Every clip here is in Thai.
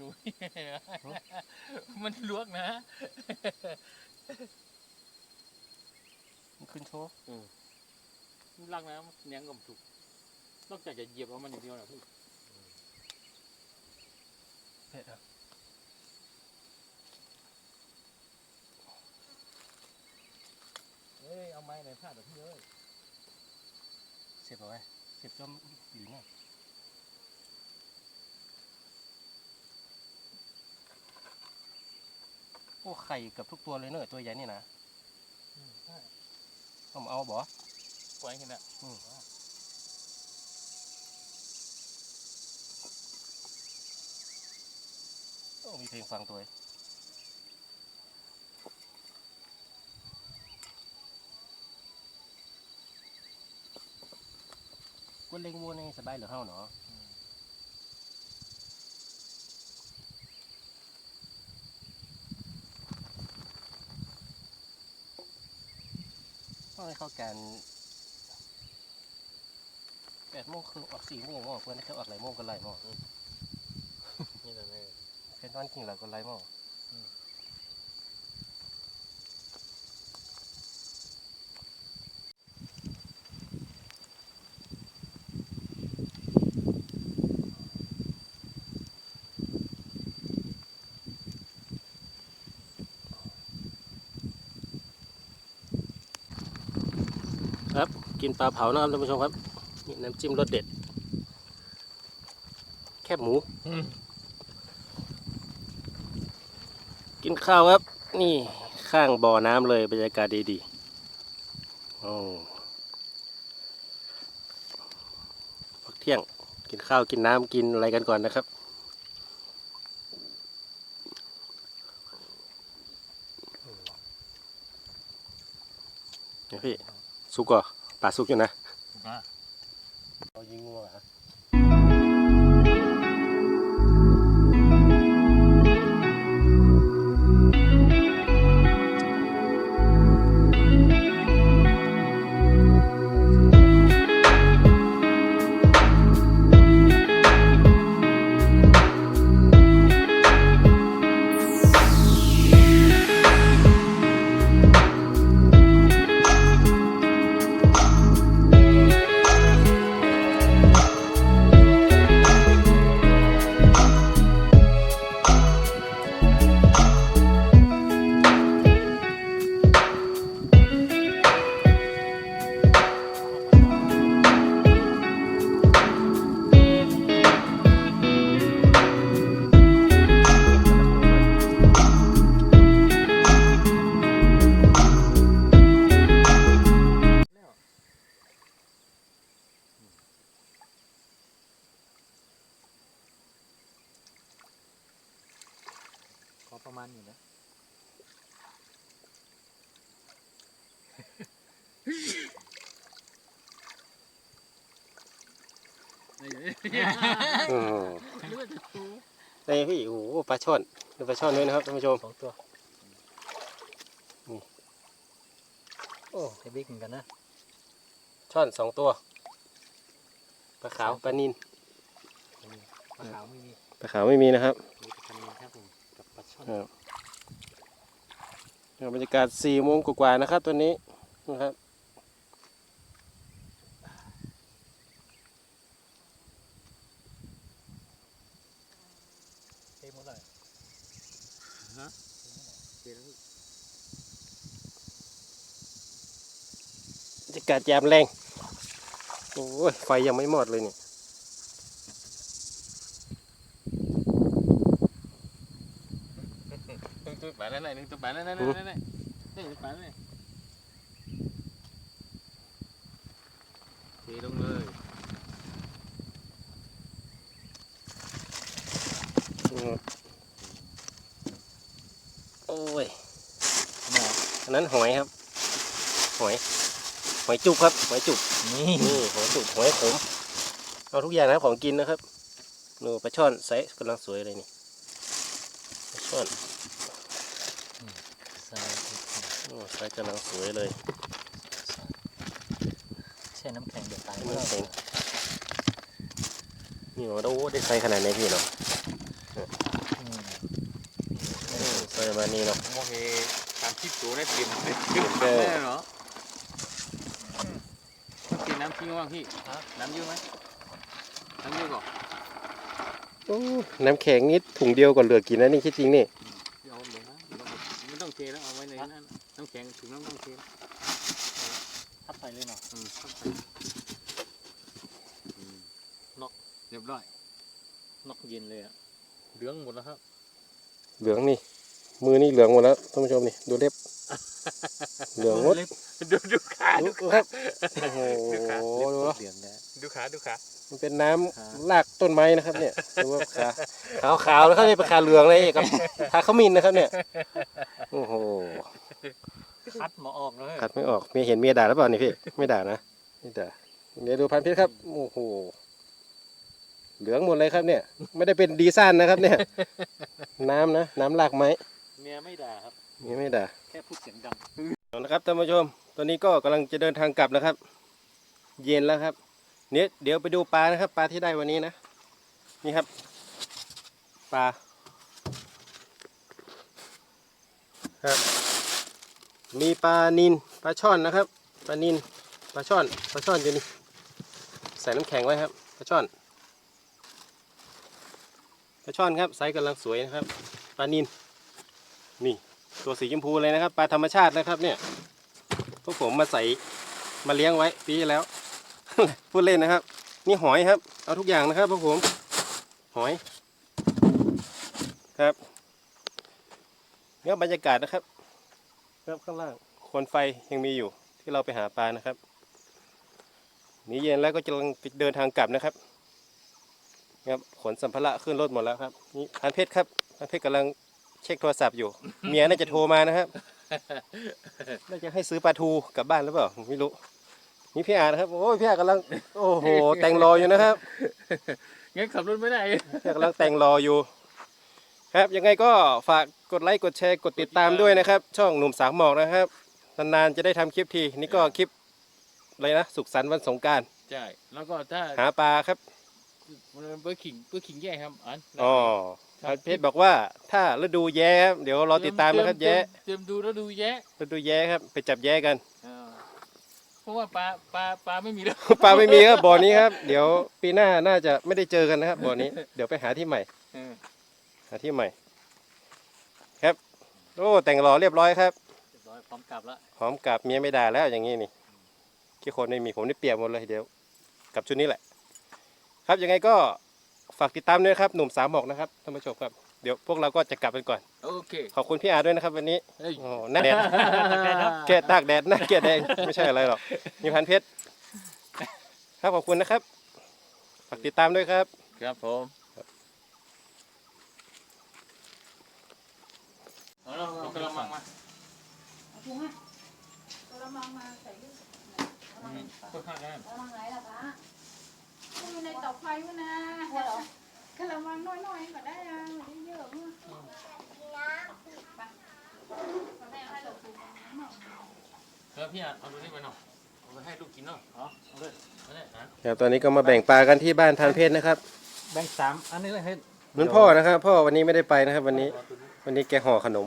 จุยมันลวกนะ มันขึ้นโชว์ลักนะเนี้ยงก็มนถูกนอกจากจะเหยียบเอามันอย่างเดียวนะพี่เผ็ดอะเอ้ยเอาไม้ไหนพลาดแบบพี่เอ้ยเสียบเอาไว้เสียบจอมอยู่เนี่ย โอ้ไข่เกับทุกตัวเลยเนอะตัวใหญ่นี่นะใช่ผมเอาบ่ปล่อยเห็นอะโอ้มีเพลงฟังตัวเองกวนเล็งวัวนี่สบายเหรือเฮาเนาะ ต้องให้เข้ากันแปดโมงครึ่งออกสี่โมงอะเพื่อนให้เขาออกหลายโมงก็หลายโมงนี่แหละเนี่ยเป็นตอนกิ่งหลักก็หลายโมง กินปลาเผานะครับท่านผู้ชมครับนี่น้ำจิ้มรสเด็ด แคบหมู กินข้าวครับ นี่ข้างบ่อน้ำเลยบรรยากาศดีๆโอ้พักเที่ยงกินข้าวกินน้ำกินอะไรกันก่อนนะครับเนี่ยพี่สุกก่อ ปลาสุกอยู่นะอะเอายิงงัวเหรอ เอ้ยอืมเลือดจะฟูนี่พี่โอ้โหปลาช่อนดูปลาช่อนด้วยนะครับท่านผู้ชมสองตัวโอ้ไอ้บิ๊กเหมือนกันนะช่อนสองตัวปลาขาวปลานินปลาขาวไม่มีปลาขาวไม่มีนะครับมีแต่ปลานิลครับผมกับปลาช่อนครับบรรยากาศสี่โมงกว่าๆนะครับตัวนี้นะครับ เท่หมดเลยฮะ เท่แล้วพี่บรรยากาศยามแรง โอ้ยไฟยังไม่หมดเลยเนี่ยหนึ่งตัวแปดนั่นแหละหนึ่งตัวแปดนั่นแหละนั่นแหละนั่นแหละหนึ่งตัวแปดนั่นแหละเทลงเลยันนั้นหอยครับ หอย หอยจุบครับ หอยจุบนี่หอยจุบหอยขม เอาทุกอย่างนะของกินนะครับดูปลาช่อนไซส์กำลังสวยเลยนี่ปลาช่อนไซส์ไซส์กำลังสวยเลยแช่น้ำแข็งเดี๋ยตายน้ำแข็งนี่เราโอ้ได้ใซส์ขนาดนี้พี่เนาะใส่มาณนี้เนาะโอเค 30ตัวได้เต็มเต็มเต็เนาะต้อกินน้ำทิ้งว่างพี่น้ำเยอะไหมน้ำเยอะก่อนน้ำแข็งนิดถุงเดียวก่อนเหลือกินนะนี่คิดจริงนี่ไม่ต้องเทแล้วเอาไว้ในนั้นน้ำแข็งถึงน้ำต้องเททับใส่เลยเนอเรียบร้อยนอกเย็นเลยอะเหลืองหมดแล้วครับ เหลืองนี่ มือนี่เหลืองหมดแล้วท่านผู้ชมนี่ดูเล็บ เหลืองหมดดูดูขาดูดูครับโอ้โหดูขาดูเหลืองนะดูขาดูขามันเป็นน้ำรากต้นไม้นะครับ เนี่ยดูว่าขาขาวขาวๆแล้วเขาเรียกเป็นขาเหลืองเลยกับขาขมิ้นนะครับ เนี่ยโอ้โหคัดหมอออกเลยขัดไม่ออกเมียเห็นเมียด่าหรือเปล่านี่พี่ไม่ด่านะไม่ด่าเดี๋ยวดูพันธุ์เพชรครับโอ้โหเหลืองหมดเลยครับเนี่ย ไม่ได้เป็นดีซ่านนะครับ เนี่ย น้ำนะ น้ำรากไม้ เมียไม่ด่าครับเมียไม่ด่าแค่พูดเสียงดัง เอานะครับท่านผู้ชม ตอนนี้ก็กำลังจะเดินทางกลับนะครับ เย็นแล้วครับ เนี่ยเดี๋ยวไปดูปลานะครับ ปลาที่ได้วันนี้นะ นี่ครับ ปลา ครับ มีปลานินปลาช่อนนะครับ ปลานินปลาช่อน ปลาช่อนอยู่นี่ ใส่น้ำแข็งไว้ครับ ปลาช่อน ปลาช่อนครับไซส์กำลังสวยนะครับ ปลานิน นี่ตัวสีชมพูเลยนะครับปลาธรรมชาตินะครับเนี่ยพวกผมมาใส่มาเลี้ยงไว้ปีแล้ว พูดเล่นนะครับ นี่หอยครับ เอาทุกอย่างนะครับพวกผมหอยครับเนี่ยบรรยากาศนะครับครับข้างล่างคนไฟยังมีอยู่ที่เราไปหาปลานะครับนี่เย็นแล้วก็จะลังเดินทางกลับนะครับครับขนสัมภาระขึ้นรถหมดแล้วครับนี่พันเพชรครับพันเพชรกำลัง เช็คโทรศัพท์อยู่ เมียน่าจะโทรมานะครับน่าจะให้ซื้อปลาทูกลับบ้านหรือเปล่าผมไม่รู้นี่พี่อาร์นะครับโอ้ยพี่อาร์กำลังโอ้โหแต่งรออยู่นะครับงั้นขับรถไม่ได้พี่อาร์กำลังแต่งรออยู่ ครับยังไงก็ฝากกดไลค์กดแชร์กดติดตามด้วยนะครับ ช่องหนุ่มสามหมอกนะครับนานๆจะได้ทำคลิปทีนี่ก็คลิปอะไรนะสุขสันต์วันสงกรารใช่แล้วก็ถ้าหาปลาครับมันเบอร์ขิงเบอร์ขิงแย่ครับอันอ๋อ พันเพชรบอกว่าถ้าฤดูแย้ครับเดี๋ยวรอติดตามนะครับแย้เตรียมดูแล้วดูแย่ฤดูแย้ครับ ไปจับแย้กันอ่าเพราะว่าปลาปลาปลาไม่มีแล้วปลาไม่มีครับบ่อนี้ครับ เดี๋ยวปีหน้าน่าจะไม่ได้เจอกันนะครับบ่อนี้ เดี๋ยวไปหาที่ใหม่เออหาที่ใหม่ ครับโอ้แต่งหล่อเรียบร้อยครับเรียบร้อยพร้อมกลับแล้วหอมกับเมียไม่ด่าแล้วอย่างนี้นี่กี่คนไม่มีผมได้เปรียบหมดเลยเดี๋ยวกับชุดนี้แหละ ครับยังไงก็ ฝากติดตามด้วยนะครับหนุ่มสามหมอกนะครับท่านผู้ชมครับเดี๋ยวพวกเราก็จะกลับกันก่อน โอเค ขอบคุณพี่อาด้วยนะครับวันนี้เฮ้ย โอ้หน้าแดดแกตากแดดหน้าแกแดงไม่ใช่อะไรหรอกมีพันเพชรครับขอบคุณนะครับฝากติดตามด้วยครับ ครับผมเอาเราเอากระมังมาเอาถุงอะกระมังมาใส่ลูกกระมังเพื่อข้างนั้นกระมังไหนล่ะป้าอยู่ในเตาไฟวะนะกระมังน้อยๆก็ได้อะไม่ได้เยอะมากไปแม่ให้เราถุงน้ำหน่อย เออพี่อะเอาดูนี่ไปหน่อยเอาไปให้ลูกกินเนาะอ๋อเอาเลยเอาเลยนะ ครับตอนนี้ก็มาแบ่งปลากันที่บ้านทานเพชรนะครับแบ่งสามอันนี้เลยให้นุ่นพ่อนะครับ พ่อวันนี้ไม่ได้ไปนะครับ วันนี้ วันนี้แกห่อขนม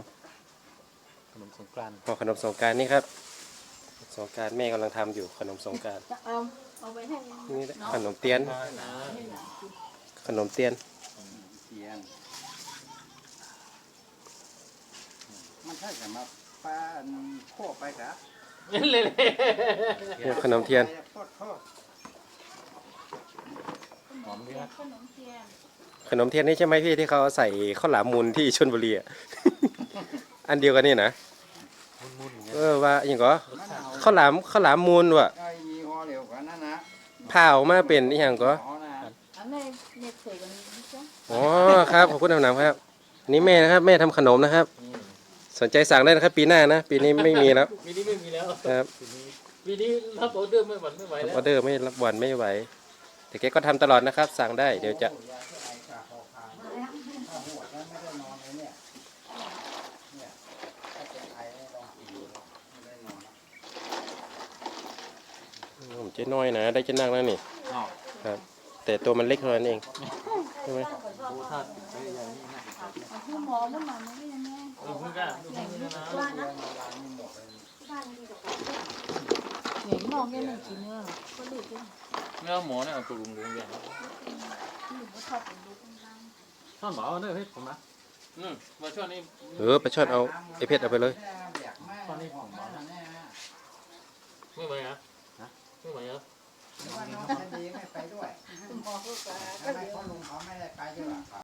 ขนมสงกรานต์ห่อขนมสงกรารนี่ครับ สงกรารแม่กำลังทำอยู่ขนมสงกรารจะเอาเอาไปให้นี่แหละขนมเตียน ขนมเตียนเทียน มันใช่กับมาปลาอันโคไปกะ เลยเนี่ขนมเทียน หอมดีครับขนมเทียนขนมเทียนนี่ใช่ไหมพี่ที่เขาใส่ข้าวหลามมูลที่ชลบุรีอะอันเดียวกันนี่นะมุนๆอย่างเงี้ยเออว่าอย่างก็ข้าวหลามข้าวหลามมูลว่ะไอ้ยี่ห้อเดียวกันนั่นนะผ่าออกมาเป็นอหย่างก็อ๋อนะอันนี้เนี่ยเคยกันนี่จ้ะอ๋อครับขอบคุณทำนำครับ นี่แม่นะครับ แม่ทำขนมนะครับ สนใจสั่งได้นะครับ ปีหน้านะ ปีนี้ไม่มีแล้วปีนี้ไม่มีแล้วครับปีนี้รับออเดอร์ไม่หวั่นไม่ไหวแล้วออเดอร์ไม่รับวันไม่ไหวแต่แกก็ทำตลอดนะครับ สั่งได้เดี๋ยวจะถ้าหัวแล้วไม่ได้นอนเลยเนี่ยเนี่ยถ้าเป็นไอไม่ต้องกินเลยไม่ได้นอนผมเจ๊น้อยนะ ได้เจ๊นั่งแล้วนี่อ้าวครับ แต่ตัวมันเล็กเท่านั้นเองใช่ไหม เหมอมันมาไม่ได้ยังไงโเออเพิ่งกล้าดูเพิ่งกล้านะว่านะล้างไม่หมดเลยบ้านดีกว่าเนียงมองแค่หนึ่งกินเนื้อก็ดูดิไม่เอหมอเนี่ยเอาตัวลุงลุงอย่างหนูก็ชอบเป็นลูกข้างท่อนหมอเนี่ยเฮ้ยผมนะอืมมาช่วงนี้เออไปช็อตเอาไอเพชรเอาไปเลยตอนนี้ผมบอกนะไม่ไหวอะไม่ไหวอะว่าน้องจะดีไม่ไปด้วยคุณพ่อก็ทำไมพ่อลุงเขาไม่ได้ไปด้วย